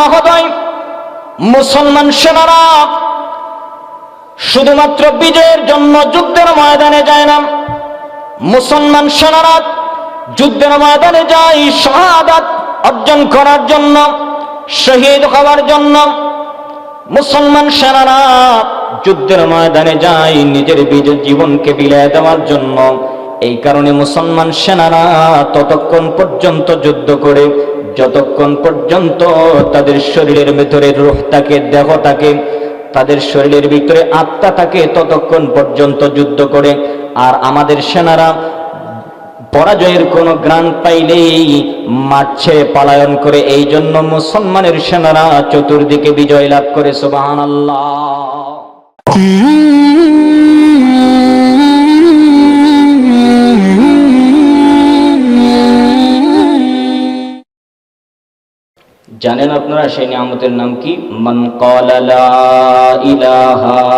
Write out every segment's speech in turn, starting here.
মহোদয়, মুসলমান সেনারা শুধুমাত্র বিজয়ের জন্য যুদ্ধের ময়দানে যায় না, মুসলমান সেনারা যুদ্ধের ময়দানে যায় শাহাদাত অর্জন করার জন্য, শহীদ হওয়ার জন্য, মুসলমান সেনারা যুদ্ধের ময়দানে যায় নিজের বিজয় জীবনকে বিলিয়ে দেওয়ার জন্য। এই কারণে মুসলমান সেনারা ততক্ষণ পর্যন্ত যুদ্ধ করে যতক্ষণ পর্যন্ত তাদের শরীরের ভেতরে রোহটাকে দেহটাকে তাদের শরীরের ভিতরে আত্মা থাকে, ততক্ষণ পর্যন্ত যুদ্ধ করে। আর আমাদের সেনারা পরাজয়ের কোনো গ্রান পাইলেই মাঠ পালায়ন করে। এই জন্য মুসলমানের সেনারা চতুর্দিকে বিজয় লাভ করে সুবাহান জানেন আপনারা সেই নিয়ামতের নাম কি? মান ইলাহা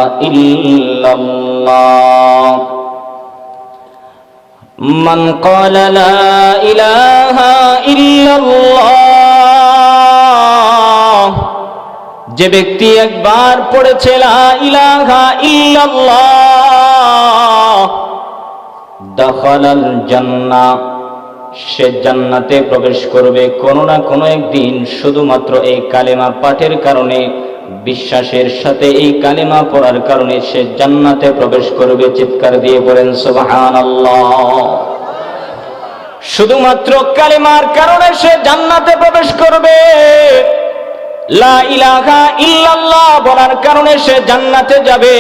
যে ব্যক্তি একবার পড়েছে ইলাহা ইল্লাল্লাহ সে জান্নাতে প্রবেশ করবে কোনো না কোনো একদিন। শুধুমাত্র এই কালেমা পাঠের কারণে, বিশ্বাসের সাথে এই কালেমা পড়ার কারণে সে জান্নাতে প্রবেশ করবে চিৎকার দিয়ে বলেন সুবহান শুধুমাত্র কালেমার কারণে সে জান্নাতে প্রবেশ করবে। লা ইলাহা ইল্লাল্লাহ বলার কারণে সে জান্নাতে যাবে।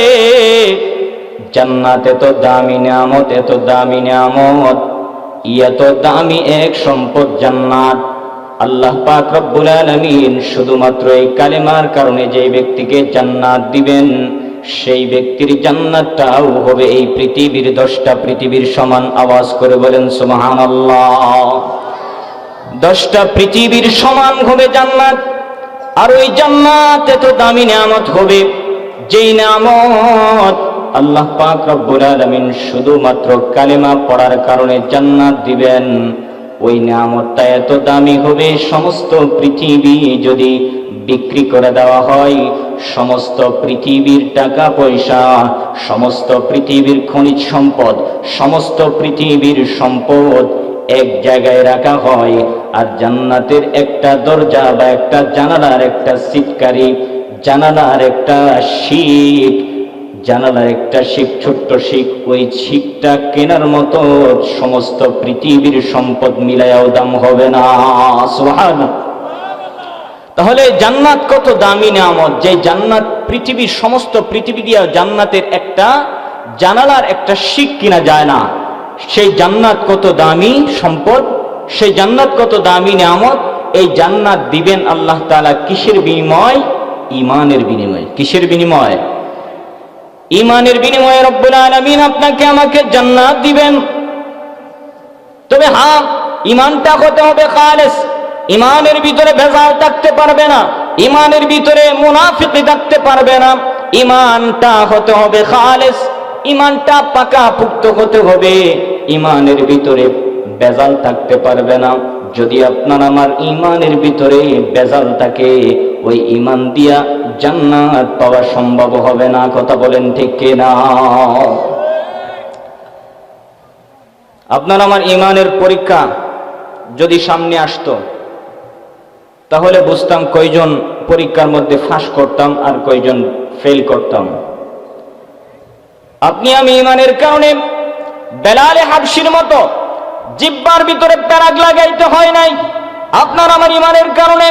জান্নাতে তো দামি নিয়ামত, এত দামি নিয়ামত। এত দামি এক সম্পদ জান্নাত। আল্লাহ পাক রব্বুল আলামিন শুধুমাত্র এই কালেমার কারণে যে ব্যক্তিকে জান্নাত দিবেন, সেই ব্যক্তির জান্নাতটাও হবে এই পৃথিবীর দশটা পৃথিবীর সমান আওয়াজ করে বলেন, সুবহানাল্লাহ। দশটা পৃথিবীর সমান হবে জান্নাত, আর ওই জান্নাত এত দামি নিয়ামত হবে, যেই নিয়ামত আল্লাহ পাক রব্বুল আলামিন শুধুমাত্র কালেমা পড়ার কারণে জান্নাত দিবেন। ওই নিয়ামতটা এত দামি হবে, সমস্ত পৃথিবী যদি বিক্রি করে দেওয়া হয়, সমস্ত পৃথিবীর টাকা পয়সা, সমস্ত পৃথিবীর খনিজ সম্পদ, সমস্ত পৃথিবীর সম্পদ এক জায়গায় রাখা হয় আর জান্নাতের একটা দরজা বা একটা জানালার একটা সিটকারি, জানালার একটা শিখ জানালার একটা শিখ ছোট্ট শিখ ওই শিখটা কেনার মতো সমস্ত পৃথিবীর সম্পদ মিলায়াও দাম হবে না। তাহলে জান্নাত কত দামি নামত যে জান্নাত পৃথিবীর সমস্ত পৃথিবী দিয়া জান্নাতের একটা জানালার একটা শিখ কিনা যায় না। সেই জান্নাত কত দামি সম্পদ? সেই জান্নাত কত দামি নামত এই জান্নাত দিবেন আল্লাহ তাআলা কিসের বিনিময়? ইমানের বিনিময়। কিসের বিনিময়? ইমানের বিনিময়ে রব্বুল আলামিন আপনাকে আমাকে জান্নাত দিবেন। তবে হ্যাঁ ইমানটা হতে হবে খালেস। ইমানের ভিতরে ভেজাল থাকতে পারবে না। ইমানের ভিতরে মুনাফিকি থাকতে পারবে না। ইমানটা হতে হবে খালেস। ইমানটা পাকা পুক্ত হতে হবে। ইমানের ভিতরে বেজাল থাকতে পারবে না। যদি আপনার আমার ইমানের ভিতরে বেজাল থাকে, ওই ইমান দিয়া জান্নাত পাওয়া সম্ভব হবে না, কথা বলেন ঠিক না আপনার আমার ইমানের পরীক্ষা যদি সামনে আসতো, তাহলে বুঝতাম কয়জন পরীক্ষার মধ্যে ফাঁস করতাম আর কয়জন ফেল করতাম। আপনি আমি ইমানের কারণে বেলালে হাবসির মতো জিব্বার ভিতরে প্যারাগ লাগাইতে হয় নাই। আপনার আমার ইমানের কারণে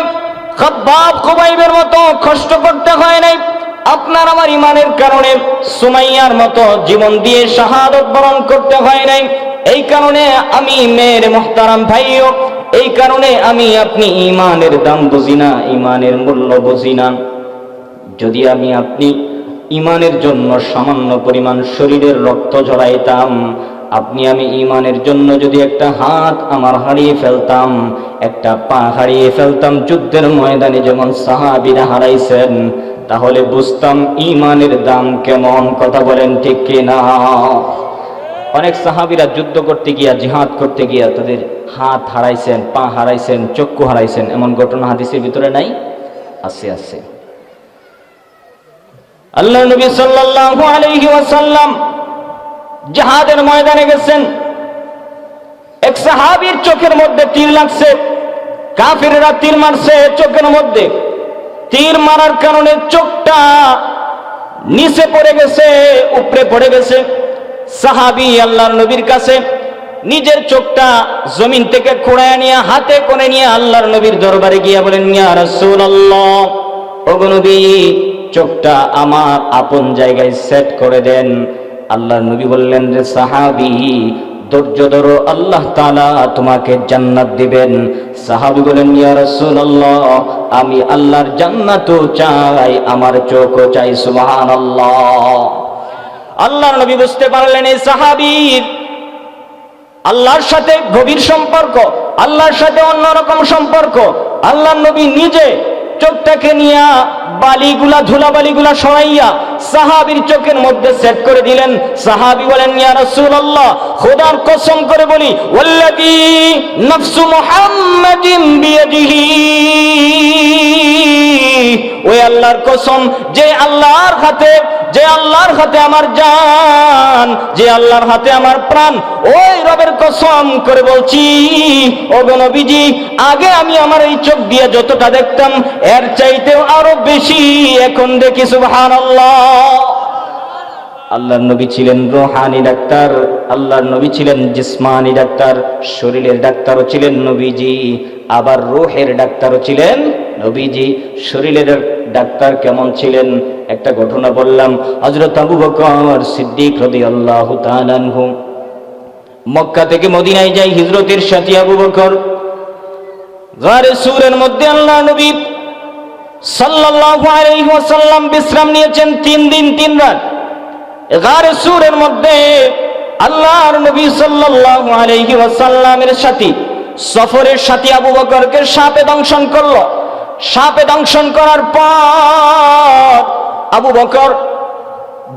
খব্বাব খুবাইবের মতো কষ্ট করতে হয় নাই। আপনার আমার ইমানের কারণে সুমাইয়ার মতো জীবন দিয়ে শাহাদত বরণ করতে হয় নাই। এই কারণে আমি মেয়ের মোহতারাম ভাইও, এই কারণে আমি আপনি ইমানের দাম বুঝি না, ইমানের মূল্য বুঝি না। যদি আমি আপনি ইমানের জন্য সামান্য পরিমাণ শরীরের রক্ত ঝরাইতাম আপনি আমি ইমানের জন্য যদি একটা হাত আমার হারিয়ে ফেলতাম, একটা পা হারিয়ে ফেলতাম যুদ্ধের ময়দানে যেমন সাহাবিরা হারাইছেন, তাহলে বুঝতাম ইমানের দাম কেমন, কথা বলেন ঠিক কিনা? অনেক সাহাবিরা যুদ্ধ করতে গিয়া, জিহাদ করতে গিয়া তাদের হাত হারাইছেন, পা হারাইছেন, চক্ষু হারাইছেন, এমন ঘটনা হাদিসের ভিতরে নাই? আছে আছে। আল্লাহ নবী সাল্লাল্লাহু আলাইহি ওয়াসাল্লাম জাহাদের ময়দানে গেছেন। এক সাহাবীর চোখের মধ্যে তীর লাগছে। কাফিরেরা তীর মারছে চোখের মধ্যে। তীর মারার কারণে চোখটা নিচে পড়ে গেছে, উপরে পড়ে গেছে। সাহাবি আল্লাহর নবীর কাছে নিজের চোখটা জমিন থেকে খোঁড়ায় নিয়ে, হাতে করে নিয়ে আল্লাহর নবীর দরবারে গিয়া বলেন চোখটা আমার আপন জায়গায় সেট করে দেন। আল্লাহর নবী বললেন যে, সাহাবি, ধৈর্য ধরো, আল্লাহ তাআলা তোমাকে জান্নাত দিবেন। সাহাবি বলেন, ইয়া রাসূলুল্লাহ, আমি আল্লাহর জান্নাতও চাই, আমার চোখও চাই, সুবহানাল্লাহ। আল্লাহর নবী বুঝতে পারলেন, এই সাহাবীর আল্লাহর সাথে গভীর সম্পর্ক, আল্লাহর সাথে অন্যরকম সম্পর্ক। আল্লাহর নবী নিজে চোখটাকে নিয়ে বালিগুলা ধুলা বালিগুলা সরাইয়া সাহাবির চোখের মধ্যে সেট করে দিলেন। সাহাবি বলেন, ইয়া রাসূলুল্লাহ, খোদার কসম করে বলি, ওয়াল্লাযী নাফসু মুহাম্মাদিন বিয়াদিহি। ওই আল্লাহর কসম, যে আল্লাহর হাতে, যে আল্লাহর হাতে আমার জান, যে আল্লাহর হাতে আমার প্রাণ, ওই রবের কসম করে বলছি, ও নবীজি, আগে আমি আমার এই চোখ দিয়ে যতটা দেখতাম, এর চাইতেও আরও বেশি, এখন দেখি সুবহানাল্লাহ। আল্লাহর নবী ছিলেন রোহানি ডাক্তার, আল্লাহর নবী ছিলেন জিসমানি ডাক্তার, শরীরের ডাক্তারও ছিলেন নবীজি, আবার রোহের ডাক্তারও ছিলেন নবীজি শরীরের ডাক্তার কেমন ছিলেন? একটা ঘটনা বললাম হজরত আবু বকর সিদ্দিক রাদিয়াল্লাহু তাআলা আনহু। মক্কা থেকে মদিনায় যাই হিজরতের সাথী আবু বকর। গারে সুরের মধ্যে আল্লাহ নবী সাল্লাল্লাহু আলাইহি বিশ্রাম নিয়েছেন তিন দিন, তিন রাত। গারে সুরের মধ্যে আল্লাহর নবী সাল্লাল্লাহু আলাইহি ওয়াসাল্লামের সাথী, সফরের সাথী আবু বকরকে সাপে দংশন করল। সাপে দংশন করার পর আবু বকর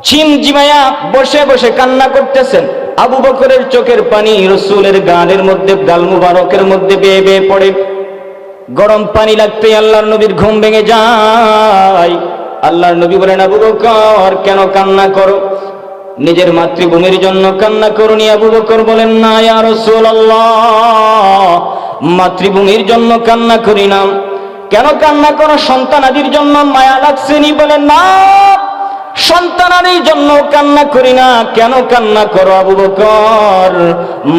ঝিম জিমায়া বসে বসে কান্না করতেছেন। আবু বকরের চোখের পানি রসুলের গানের মধ্যে, গাল মুবারকের মধ্যে বেয়ে বেয়ে পড়ে। গরম পানি লাগতে আল্লাহর নবীর ঘুম ভেঙে যায়। আল্লাহর নবী বলেন, আবু বকর, কেন কান্না করো? নিজের মাতৃভূমির জন্য কান্না করুনি। আবু বকর বলেন, না, ইয়া রাসূলুল্লাহ, মাতৃভূমির জন্য কান্না করি না। কেন কান্না করো? সন্তানাদির জন্য মায়া লাগছেনি বলেন না সন্তানারই জন্য কান্না করি না। কেন কান্না করো আবু বকর?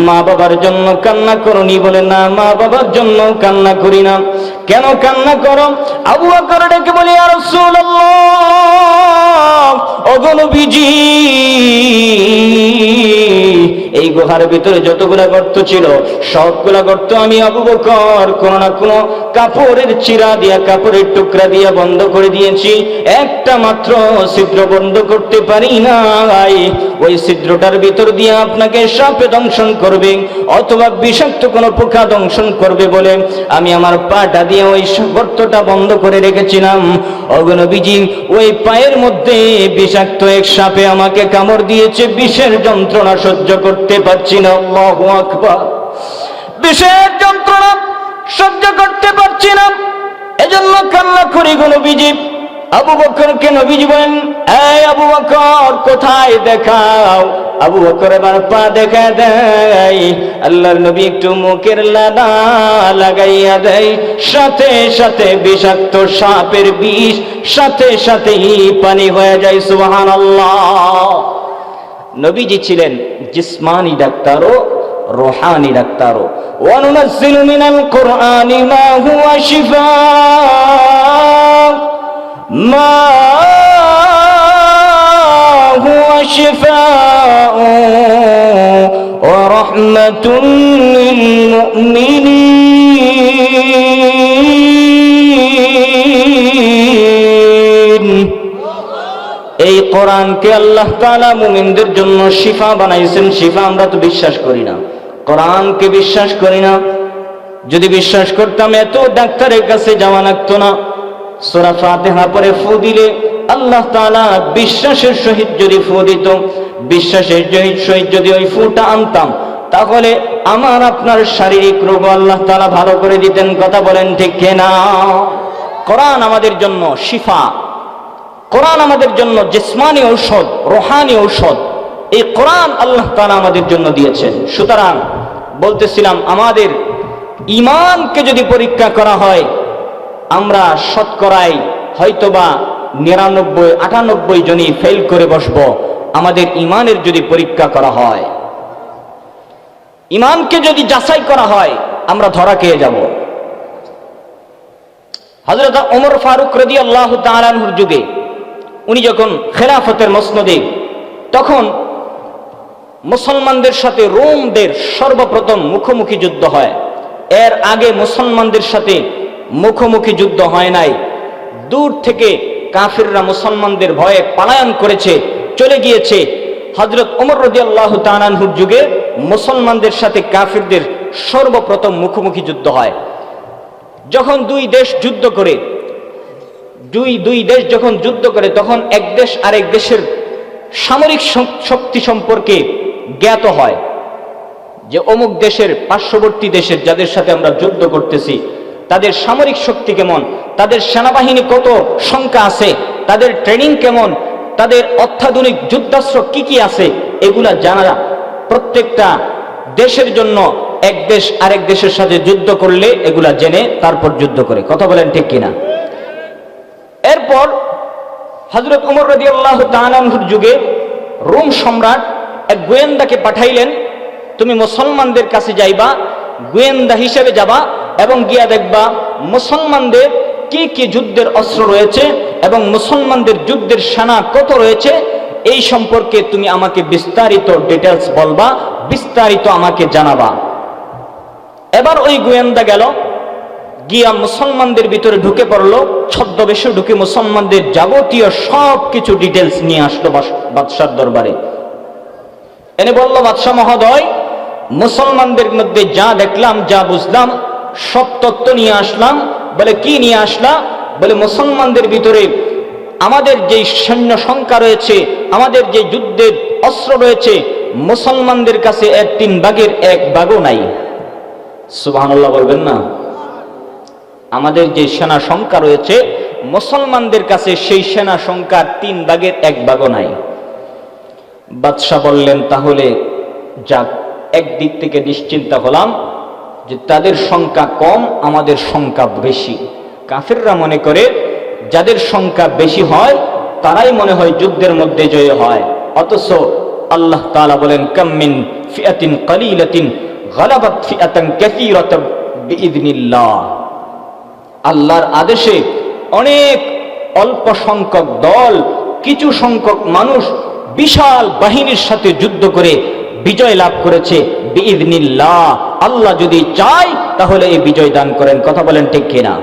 মা বাবার জন্য কান্না করনি বলে, না, মা বাবার জন্য কান্না করি না। কেন কান্না করো? আবু বকর ডেকে বলি আর অগণবিজি এই গুহার ভিতরে যতগুলা গর্ত ছিল, সবগুলা গর্ত আমি আবু বকর কোন না কোন কাপড়ের চিরা দিয়া কাপড়ের টুকরা দিয়া বন্ধ করে দিয়েছি। একটা মাত্র ছিদ্র বন্ধ করতে পারি নাই। ওই ছিদ্রটার ভিতর দিয়ে আপনাকে সাপে দংশন করবে অথবা বিষাক্ত কোনো পোকা দংশন করবে বলে আমি আমার পাটা দিয়ে ওই গর্তটা বন্ধ করে রেখেছিলাম। অগণবিজি ওই পায়ের মধ্যে বিষাক্ত এক সাপে আমাকে কামড় দিয়েছে, বিষের যন্ত্রণা সহ্য করতে পারছি না, আল্লাহু আকবার। বিষের যন্ত্রণা সহ্য করতে পারছি না। এজন্য কান্না করি গো নবীজি। আবু বকরকে নবীজি বলেন, এই আবু বকর, কোথায় দেখাও? আবু বকর এবার পা দেখা দেয়, আল্লাহর নবী একটু মুখের লাদা লাগাইয়া দেয়। সাথে সাথে বিষাক্ত সাপের বিষ, সাথে সাথেই পানি হয়ে যায়, সুবহানাল্লাহ। নবীজি ছিলেন জিসমানি ডাক্তারও, রোহানি ডাক্তারও। ওয়ানুনাজ্জিলু মিনাল কোরআনি মা হুয়া মা হুয়া শিফা। ওয়া রাহমাতুল লিল কোরআনকে আল্লাহ তাআলা মুমিনদের জন্য শিফা বানাইছেন, শিফা আমরা তো বিশ্বাস করি না। কোরআনকে বিশ্বাস করি না। যদি বিশ্বাস করতাম, এত ডাক্তারের কাছে যাওয়া লাগতো না। সূরা ফাতিহা পরে ফু দিলে আল্লাহ তাআলা বিশ্বাসের সহিত যদি ফু দিত, বিশ্বাসের সহিত যদি ওই ফুটা আনতাম, তাহলে আমার আপনার শারীরিক রোগ আল্লাহ তালা ভালো করে দিতেন। কথা বলেন ঠিক না কোরআন আমাদের জন্য শিফা। কোরআন আমাদের জন্য জিসমানি ঔষধ, রোহানি ঔষধ। এই কোরআন আল্লাহ তালা আমাদের জন্য দিয়েছেন। সুতরাং বলতেছিলাম, আমাদের ইমানকে যদি পরীক্ষা করা হয়, আমরা শতকরাই হয়তোবা নিরানব্বই, আটানব্বই জনই ফেল করে বসবো। আমাদের ইমানের যদি পরীক্ষা করা হয় ইমানকে যদি যাচাই করা হয়, আমরা ধরা খেয়ে যাব। হজরত ওমর ফারুক রদি আল্লাহ তালানহুর যুগে উনি যখন খেলাফতের মসনদে, তখন মুসলমানদের সাথে রোমদের সর্বপ্রথম মুখোমুখি যুদ্ধ হয়। এর আগে মুসলমানদের সাথে মুখোমুখি যুদ্ধ হয় নাই। দূর থেকে কাফিররা মুসলমানদের ভয়ে পালায়ন করেছে, চলে গিয়েছে। হজরত ওমর রদি আল্লাহ তানানহুর যুগে মুসলমানদের সাথে কাফিরদের সর্বপ্রথম মুখোমুখি যুদ্ধ হয়। যখন দুই দেশ যুদ্ধ করে দুই দুই দেশ যখন যুদ্ধ করে, তখন এক দেশ আরেক দেশের সামরিক শক্তি সম্পর্কে জ্ঞাত হয় যে অমুক দেশের পার্শ্ববর্তী দেশের যাদের সাথে আমরা যুদ্ধ করতেছি, তাদের সামরিক শক্তি কেমন, তাদের সেনাবাহিনী কত সংখ্যা আছে, তাদের ট্রেনিং কেমন, তাদের অত্যাধুনিক যুদ্ধাস্ত্র কি কি আছে, এগুলা জানা প্রত্যেকটা দেশের জন্য এক দেশ আরেক দেশের সাথে যুদ্ধ করলে এগুলা জেনে তারপর যুদ্ধ করে। কথা বলেন ঠিক কিনা? এরপর হজরত উমর রদি আল্লাহ তালানহুর যুগে রোম সম্রাট এক গোয়েন্দাকে পাঠাইলেন, তুমি মুসলমানদের কাছে যাইবা, গোয়েন্দা হিসেবে যাবা এবং গিয়া দেখবা মুসলমানদের কি কি যুদ্ধের অস্ত্র রয়েছে এবং মুসলমানদের যুদ্ধের সেনা কত রয়েছে, এই সম্পর্কে তুমি আমাকে বিস্তারিত ডিটেলস বলবা, বিস্তারিত আমাকে জানাবা। এবার ওই গোয়েন্দা গেল গিয়া মুসলমানদের ভিতরে ঢুকে পড়ল, ছদ্মবেশে ঢুকে মুসলমানদের যাবতীয় সব কিছু ডিটেলস নিয়ে আসলো বাদশার দরবারে। এনে বলল, বাদশাহ মহোদয়, মুসলমানদের মধ্যে যা দেখলাম, যা বুঝলাম, সব তত্ত্ব নিয়ে আসলাম। বলে, কি নিয়ে আসলাম বলে, মুসলমানদের ভিতরে আমাদের যে সৈন্য সংখ্যা রয়েছে, আমাদের যে যুদ্ধের অস্ত্র রয়েছে, মুসলমানদের কাছে এক তিন ভাগের এক ভাগও নাই। সুবহানাল্লাহ বলবেন না? আমাদের যে সেনা সংখ্যা রয়েছে, মুসলমানদের কাছে সেই সেনা সংখ্যা তিন ভাগের এক ভাগও নাই। বাদশাহ বললেন, তাহলে যাক, একদিক থেকে নিশ্চিন্তা হলাম যে তাদের সংখ্যা কম, আমাদের সংখ্যা বেশি। কাফেররা মনে করে, যাদের সংখ্যা বেশি হয়, তারাই মনে হয় যুদ্ধের মধ্যে জয় হয়। অথচ আল্লাহ তাআলা বলেন কাম্মিন ফিয়াতিন কালিলাতিন গালাবাত ফিয়াতান কাসীরাতাম বিইذনিল্লাহ আল্লাহর আদেশে অনেক অল্প সংখ্যক দল, কিছু সংখ্যক মানুষ বিশাল বাহিনীর সাথে যুদ্ধ করে বিজয় লাভ করেছে। বিইذনিল্লাহ আল্লাহ যদি চায় তাহলে এই বিজয় দান করেন। কথা বলেন ঠিক কিনা?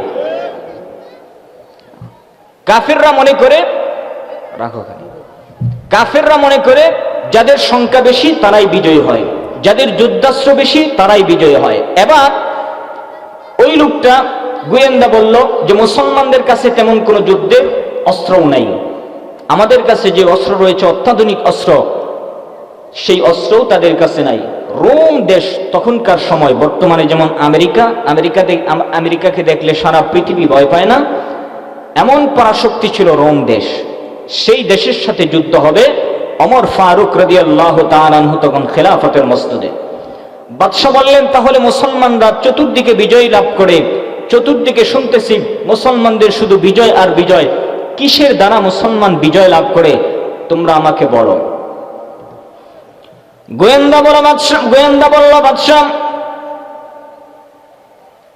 কাফিররা মনে করে, রাখো কাফেররা মনে করে, যাদের সংখ্যা বেশি তারাই বিজয়ী হয়। যাদের যুদ্ধাস্ত্র বেশি তারাই বিজয়ী হয়। এবার ওই লোকটা গোয়েন্দা বলল যে মুসলমানদের কাছে তেমন কোনো যুদ্ধের অস্ত্রও নাই। আমাদের কাছে যে অস্ত্র রয়েছে, অত্যাধুনিক অস্ত্র, সেই অস্ত্রও তাদের কাছে নাই। রোম দেশ তখনকার সময়, বর্তমানে যেমন আমেরিকা আমেরিকা আমেরিকাকে দেখলে সারা পৃথিবী ভয় পায় না, এমন পরাশক্তি ছিল রোম দেশ। সেই দেশের সাথে যুদ্ধ হবে অমর ফারুক রদি আল্লাহ তখন খেলাফতের মসজিদে। বাদশাহ বললেন, তাহলে মুসলমানরা চতুর্দিকে বিজয় লাভ করে চতুর্দিকে শুনতেছি মুসলমানদের শুধু বিজয় আর বিজয়। কিসের দ্বারা মুসলমান বিজয় লাভ করে? তোমরা আমাকে বলো। গোয়েন্দা গোয়েন্দা বলল বাদশাহ,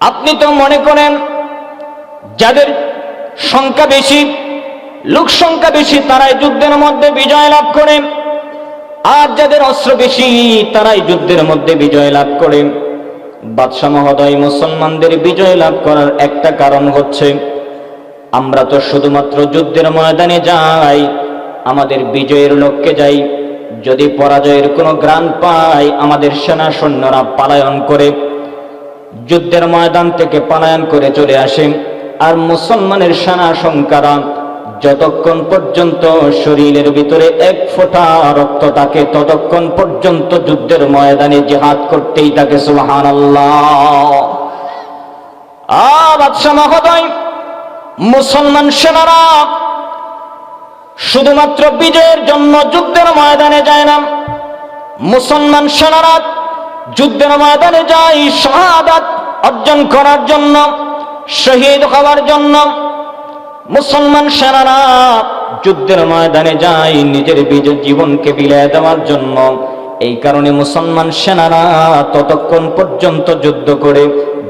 আপনি তো মনে করেন যাদের সংখ্যা বেশি, লোক সংখ্যা বেশি, তারাই যুদ্ধের মধ্যে বিজয় লাভ করেন আর যাদের অস্ত্র বেশি, তারাই যুদ্ধের মধ্যে বিজয় লাভ করেন বাদশাহ মহোদয়, মুসলমানদের বিজয় লাভ করার একটা কারণ হচ্ছে, আমরা তো শুধুমাত্র যুদ্ধের ময়দানে যাই, আমাদের বিজয়ের লক্ষ্যে যাই। যদি পরাজয়ের কোনো গ্রাণ পাই, আমাদের সেনা সৈন্যরা পালায়ন করে, যুদ্ধের ময়দান থেকে পালায়ন করে চলে আসে। আর মুসলমানের সেনা সংখ্যারা যতক্ষণ পর্যন্ত শরীরের ভিতরে এক ফোঁটা রক্ত থাকে, ততক্ষণ পর্যন্ত যুদ্ধের ময়দানে জেহাদ করতেই থাকে মহোদয়, মুসলমান সেনারা শুধুমাত্র বিজয়ের জন্য যুদ্ধের ময়দানে যায় না, মুসলমান সেনারা যুদ্ধের ময়দানে যায়, শাহাদাত অর্জন করার জন্য, শহীদ হওয়ার জন্য মুসলমান সেনারা যুদ্ধের ময়দানে যায় নিজের জীবনকে বিলিয়ে দেওয়ার জন্য। এই কারণে মুসলমান সেনারা ততক্ষণ পর্যন্ত যুদ্ধ করে,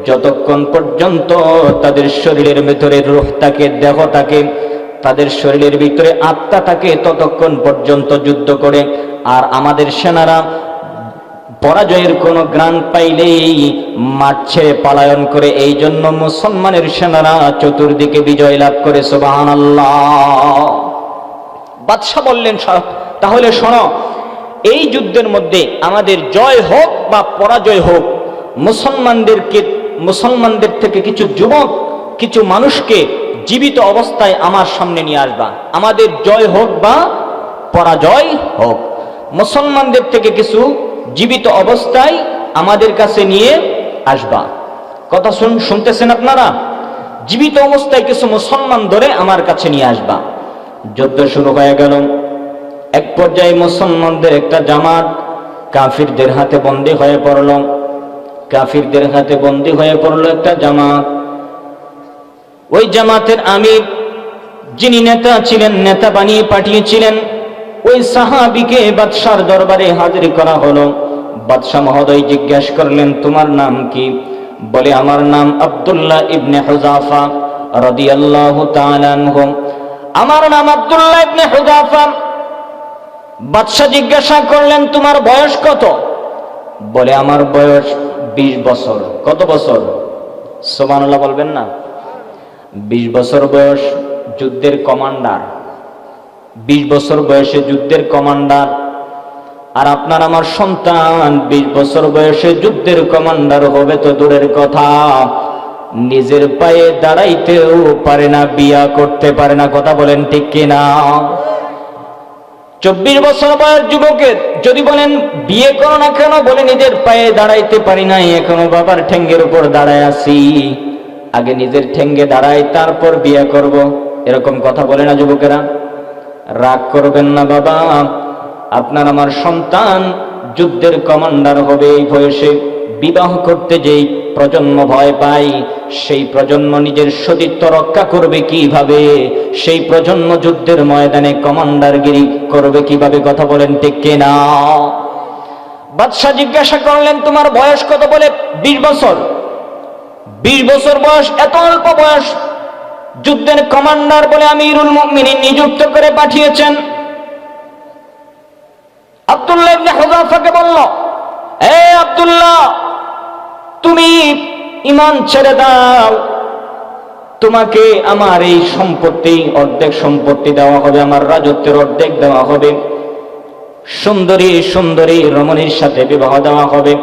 যতক্ষণ পর্যন্ত তাদের শরীরের ভিতরে রুহ থাকে, দেহ থাকে, তাদের শরীরের ভিতরে আত্মা থাকে, ততক্ষণ পর্যন্ত যুদ্ধ করে। আর আমাদের সেনারা পরাজয়ের কোনো গ্রাণ পাইলেই মাঠ ছেড়ে পালায়ন করে এই জন্য মুসলমানের সেনারা চতুর্দিকে বিজয় লাভ করে সোবাহান বাদশাহ বললেন তাহলে শোনো, এই যুদ্ধের মধ্যে আমাদের জয় হোক বা পরাজয় হোক, মুসলমানদেরকে, মুসলমানদের থেকে কিছু যুবক, কিছু মানুষকে জীবিত অবস্থায় আমার সামনে নিয়ে আসবা। আমাদের জয় হোক বা পরাজয় হোক, মুসলমানদের থেকে কিছু জীবিত অবস্থায় আমাদের কাছে নিয়ে আসবা। কথা শুন শুনতেছেন আপনারা? জীবিত অবস্থায় কিছু মুসলমান ধরে আমার কাছে নিয়ে আসবা। যুদ্ধ শুরু হয়ে গেল। এক পর্যায়ে মুসলমানদের একটা জামাত কাফিরদের হাতে বন্দী হয়ে পড়ল। কাফিরদের হাতে বন্দী হয়ে পড়ল একটা জামাত। ওই জামাতের আমির যিনি নেতা ছিলেন, নেতা বানিয়ে পাঠিয়েছিলেন, ওই সাহাবিকে বাদশার দরবারে হাজির করা হলো। বাদশাহ মহোদয় জিজ্ঞেস করলেন, তোমার নাম কি? বলে, আমার নাম আব্দুল্লাহ ইবনে হুজাফা তাআলা আনহু। আমার নাম আব্দুল্লাহ ইবনে হুজাফা। বাদশাহ জিজ্ঞাসা করলেন, তোমার বয়স কত? বলে, আমার বয়স বিশ বছর। কত বছর? সোমানুল্লাহ বলবেন না। বিশ বছর বয়স যুদ্ধের কমান্ডার। বিশ বছর বয়সে যুদ্ধের কমান্ডার আর আপনার আমার সন্তান, বিশ বছর বয়সে যুদ্ধের কমান্ডার হবে তো দূরের কথা। নিজের পায়ে দাঁড়াইতেও পারে না, বিয়া করতে পারে না, কথা বলেন ঠিক কিনা? চব্বিশ বছর বয়স যুবকের, যদি বলেন বিয়ে করো না কেন, বলে নিজের পায়ে দাঁড়াইতে পারি নাই, এখনও বাবার ঠেঙ্গের উপর দাঁড়ায় আছি। আগে নিজের ঠেঙ্গে দাঁড়াই তারপর বিয়ে করব, এরকম কথা বলে না যুবকেরা। রাগ করবেন না বাবা আপনার আমার সন্তান যুদ্ধের কমান্ডার হবে, এই বয়সে বিবাহ করতে যেই প্রজন্ম ভয় পাই সেই প্রজন্ম নিজের সতীত্ব রক্ষা করবে কীভাবে, সেই প্রজন্ম যুদ্ধের ময়দানে কমান্ডারগিরি করবে কীভাবে, কথা বলেন ঠিক না বাদশাহ জিজ্ঞাসা করলেন, তোমার বয়স কত বলে? বিশ বছর। বিশ বছর বয়স, এত অল্প বয়স। যুদ্ধের কমান্ডার বলে আমি ইরুল মুমিনিন নিযুক্ত করে পাঠিয়েছেন। আব্দুল্লাহ ইবনে বলল, এ আব্দুল্লাহ, তুমি ইমান ছেড়ে দাও। তোমাকে আমার এই সম্পত্তি, অর্ধেক সম্পত্তি দেওয়া হবে, আমার রাজত্বের অর্ধেক দেওয়া হবে। সুন্দরী সুন্দরী রমণীর সাথে বিবাহ দেওয়া হবে।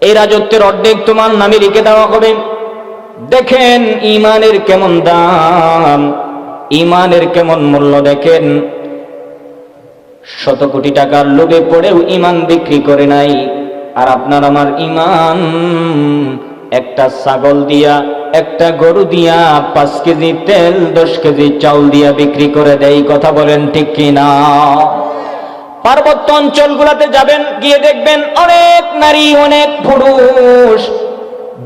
এই রাজত্বের অর্ধেক তোমার নামে লিখে দেওয়া হবে। দেখেন ইমানের কেমন দাম ইমানের কেমন মূল্য দেখেন। শত কোটি টাকার লোভে পড়েও ইমান বিক্রি করে নাই। আর আপনার আমার ইমান একটা ছাগল দিয়া, একটা গরু দিয়া, পাঁচ কেজি তেল, দশ কেজি চাউল দিয়া বিক্রি করে দেয় কথা বলেন ঠিক কিনা? পার্বত্য অঞ্চলগুলোতে যাবেন, গিয়ে দেখবেন অনেক নারী, অনেক পুরুষ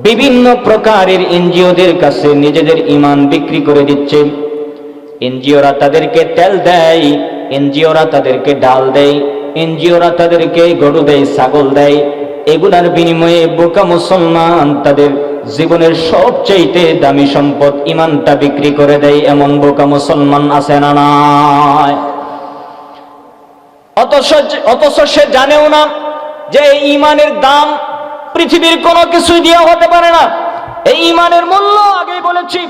বিভিন্ন প্রকারের এনজিওদের কাছে নিজেদের ইমান বিক্রি করে দিচ্ছে। এনজিওরা তাদেরকে তেল দেয় এনজিওরা তাদেরকে ডাল দেয়, এনজিওরা তাদেরকে গরু দেয়, ছাগল দেয়। এগুলার বিনিময়ে বোকা মুসলমান তাদের জীবনের সবচাইতে দামি সম্পদ ইমানটা বিক্রি করে দেয়, এমন বোকা মুসলমান আছে না নাই? অথচ সে জানেও না যে এই ইমানের দাম পৃথিবীর কোনো কিছুই দেওয়া হতে পারে না। এই ইমানের মূল্য আগেই বলেছি।